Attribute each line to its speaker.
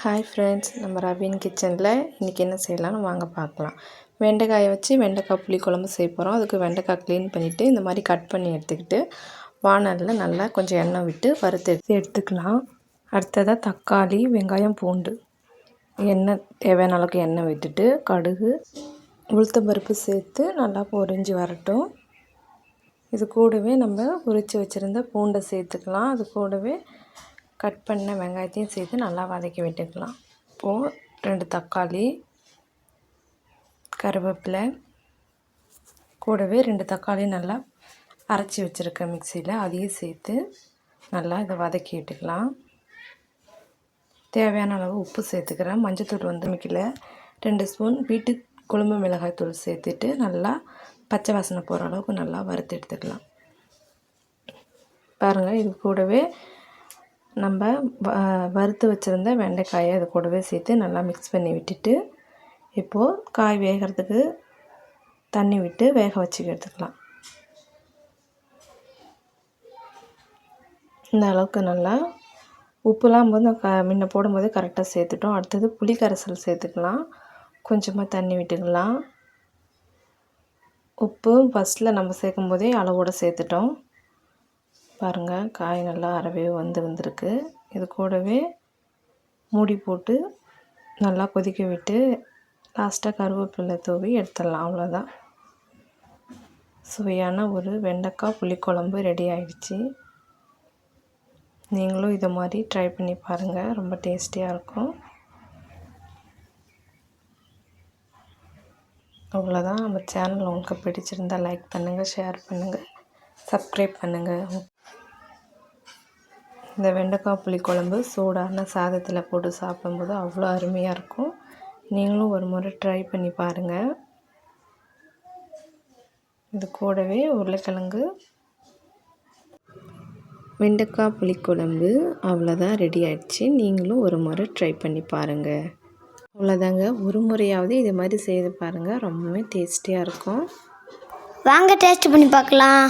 Speaker 1: Hi friends நம்ம ravine கிச்சனில் இன்றைக்கி என்ன செய்யலாம்னு வாங்க பார்க்கலாம். வெண்டைக்காயை வச்சு வெண்டைக்காய் புளி குழம்பு செய்ய போகிறோம் அதுக்கு வெண்டைக்காய் க்ளீன் பண்ணிவிட்டு இந்த மாதிரி கட் பண்ணி எடுத்துக்கிட்டு வானலில் நல்லா கொஞ்சம் எண்ணெய் விட்டு வறுத்து எடுத்து எடுத்துக்கலாம். அடுத்ததாக தக்காளி வெங்காயம் பூண்டு. எண்ணெய் தேவையான அளவுக்கு எண்ணெய் விட்டுட்டு கடுகு உளுத்தம்பருப்பு சேர்த்து நல்லா பொரிஞ்சு வரட்டும். இது கூடவே நம்ம உரித்து வச்சுருந்த பூண்டை சேர்த்துக்கலாம். அது கூடவே கட் பண்ண வெங்காயத்தையும் சேர்த்து நல்லா வதக்கி விட்டுக்கலாம். இப்போது ரெண்டு தக்காளி கருவேப்பிலை கூடவே ரெண்டு தக்காளி நல்லா அரைச்சி வச்சுருக்கேன் மிக்சியில் அதையும் சேர்த்து நல்லா இதை வதக்கி விட்டுக்கலாம். தேவையான அளவு உப்பு சேர்த்துக்கிறேன். மஞ்சத்தூள் வந்து மிக்கில் ரெண்டு ஸ்பூன் வீட்டு குழம்பு மிளகாய் தூள் சேர்த்துட்டு நல்லா பச்சை வாசனை போகிற அளவுக்கு நல்லா வறுத்து எடுத்துக்கலாம். பாருங்கள் இது கூடவே நம்ம வ வறுத்து வச்சுருந்த வெண்டைக்காயை அது கூடவே சேர்த்து நல்லா மிக்ஸ் பண்ணி விட்டுட்டு இப்போது காய் வேகிறதுக்கு தண்ணி விட்டு வேக வச்சுக்கிறதுக்கலாம் இந்த அளவுக்கு நல்லா உப்புலாம் வந்து க முன்ன போடும்போது கரெக்டாக சேர்த்துட்டோம். அடுத்தது புளி கரைசல் சேர்த்துக்கலாம். கொஞ்சமாக தண்ணி விட்டுக்கலாம். உப்பு ஃபஸ்ட்டில் நம்ம சேர்க்கும் போதே அளவோடு சேர்த்துட்டோம். பாருங்கள் காய் நல்லா அறவே வந்து வந்திருக்கு. இது கூடவே மூடி போட்டு நல்லா கொதிக்க விட்டு லாஸ்ட்டாக கருவேப்பிலை தூவி எடுத்துடலாம் அவ்வளோதான் சுவையான ஒரு வெண்டைக்காய் புளிக்குழம்பு ரெடி ஆயிடுச்சு. நீங்களும் இதை மாதிரி ட்ரை பண்ணி பாருங்கள் ரொம்ப டேஸ்டியாக இருக்கும். அவ்வளோதான் நம்ம சேனல் உங்களுக்கு பிடிச்சிருந்தால் லைக் பண்ணுங்கள் ஷேர் பண்ணுங்கள் சப்ஸ்கிரைப் பண்ணுங்கள் இந்த வெண்டைக்காய் புளிக்குழம்பு சூடான சாதத்தில் போட்டு சாப்பிடும்போது அவ்வளோ அருமையாக இருக்கும். நீங்களும் ஒரு முறை ட்ரை பண்ணி பாருங்கள் இது கூடவே உருளைக்கிழங்கு வெண்டைக்காய் புளிக்குழம்பு அவ்வளோதான் ரெடி ஆயிடுச்சு. நீங்களும் ஒரு முறை ட்ரை பண்ணி பாருங்கள் அவ்வளோதாங்க. ஒரு முறையாவது இது மாதிரி செய்து பாருங்கள் ரொம்பவே டேஸ்டியாக இருக்கும்.
Speaker 2: வாங்க டேஸ்ட் பண்ணி பார்க்கலாம்.